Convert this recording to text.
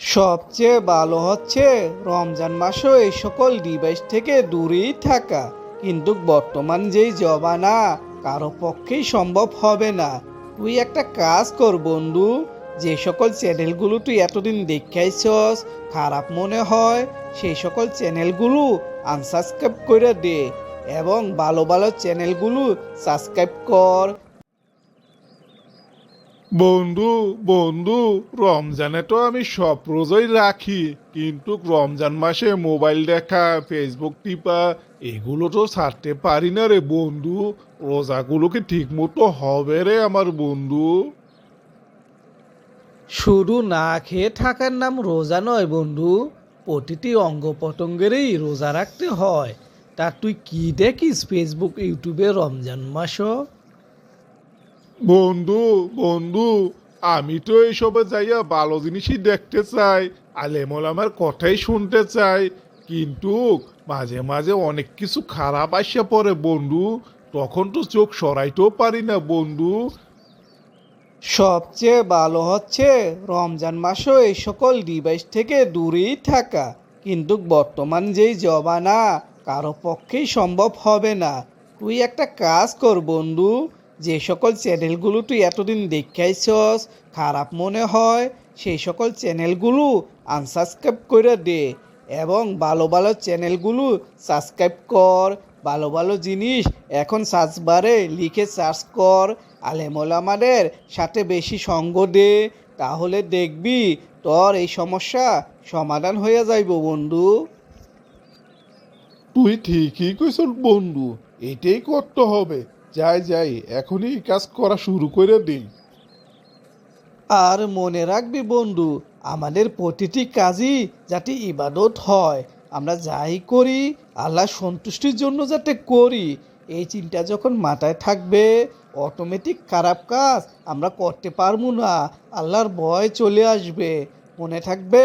সবচেয়ে ভালো হচ্ছে রমজান মাসও এই সকল ডিভাইস থেকে দূরেই থাকা। কিন্তু বর্তমান যেই জবানা কারও পক্ষেই সম্ভব হবে না। তুই একটা কাজ কর বন্ধু, যে সকল চ্যানেলগুলো তুই এতদিন দেখাইছস, খারাপ মনে হয়, সেই সকল চ্যানেলগুলো আনসাবস্ক্রাইব করে দে এবং ভালো ভালো চ্যানেলগুলো সাবস্ক্রাইব কর। বন্ধু বন্ধু, রমজানে তো আমি সব রোজাই রাখি, কিন্তু রমজান মাসে মোবাইল দেখা ফেসবুক টিপা, এগুলো তো ছাড়তে পারি না রে বন্ধু। রোজাগুলো কি ঠিক মতো হবে রে আমার বন্ধু? শুধু না খেয়ে থাকার নাম রোজা নয় বন্ধু, প্রতিটি অঙ্গ প্রত্যঙ্গেরই রোজা রাখতে হয়। তা তুই কি দেখিস ফেসবুক ইউটিউবে রমজান মাসও? বন্ধু বন্ধু, আমি তো এইসবে যাইয়া ভালো জিনিসই দেখতে চাই, আলেমল আমার কথাই শুনতে চাই। কিন্তু মাঝে মাঝে অনেক কিছু খারাপ আসে পড়ে বন্ধু, তখন তো চোখ সরাইতেও পারি না বন্ধু। সবচেয়ে ভালো হচ্ছে রমজান মাসও এই সকল ডিভাইস থেকে দূরেই থাকা। কিন্তু বর্তমান যেই জবানা কারও পক্ষেই সম্ভব হবে না। তুই একটা কাজ কর বন্ধু। যে সকল চ্যানেলগুলো তুই এতদিন দেখাইছস, খারাপ মনে হয়, সেই সকল চ্যানেলগুলো আনসাবস্ক্রাইব করে দে এবং ভালো ভালো চ্যানেলগুলো সাবস্ক্রাইব কর। ভালো ভালো জিনিস এখন সার্চ বারে লিখে সার্চ কর। আলেমোলামাদের সাথে বেশি সঙ্গ দে, তাহলে দেখবি তোর এই সমস্যা সমাধান হয়ে যাইব বন্ধু। তুই ঠিকই কইস বন্ধু, এটাই করতে হবে। যাই যাই, এখনই এই কাজ করা শুরু করে দিই। আর মনে রাখবি বন্ধু, আমাদের প্রতিটি কাজই যাতে ইবাদত হয়। আমরা যাই করি আল্লাহ সন্তুষ্টির জন্য যাতে করি। এই চিন্তা যখন মাথায় থাকবে অটোমেটিক খারাপ কাজ আমরা করতে পারব না। আল্লাহর ভয় চলে আসবে। মনে থাকবে?